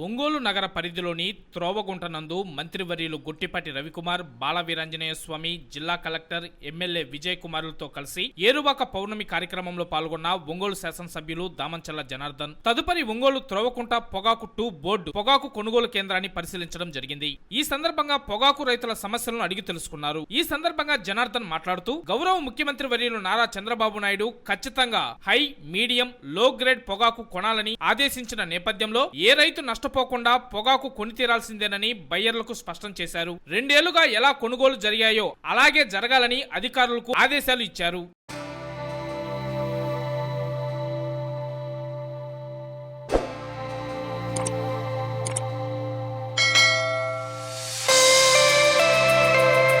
ఒంగోలు నగర పరిధిలోని త్రోవగుంట నందు మంత్రివర్యులు గుట్టిపాటి రవికుమార్ బాలవీరాంజనేయ స్వామి జిల్లా కలెక్టర్ ఎమ్మెల్యే విజయ్ కుమారులతో కలిసి ఏరువాక పౌర్ణమి కార్యక్రమంలో పాల్గొన్న ఒంగోలు శాసనసభ్యులు దామంచల్ల జనార్దన్. తదుపరి ఒంగోలు త్రోవకుంట పొగాకు టూ బోర్డు పొగాకు కొనుగోలు కేంద్రాన్ని పరిశీలించడం జరిగింది. ఈ సందర్భంగా పొగాకు రైతుల సమస్యలను అడిగి తెలుసుకున్నారు. ఈ సందర్భంగా జనార్దన్ మాట్లాడుతూ గౌరవ ముఖ్యమంత్రి వర్యులు నారా చంద్రబాబు నాయుడు ఖచ్చితంగా హై మీడియం లో గ్రేడ్ పొగాకు కొనాలని ఆదేశించిన నేపథ్యంలో ఏ రైతు నష్టపోకుండా పొగాకు కొని తీరాల్సిందేనని బయ్యర్లకు స్పష్టం చేశారు. రెండేళ్ళుగా ఎలా కొనుగోలు జరిగాయో అలాగే జరగాలని అధికారులకు ఆదేశాలు ఇచ్చారు.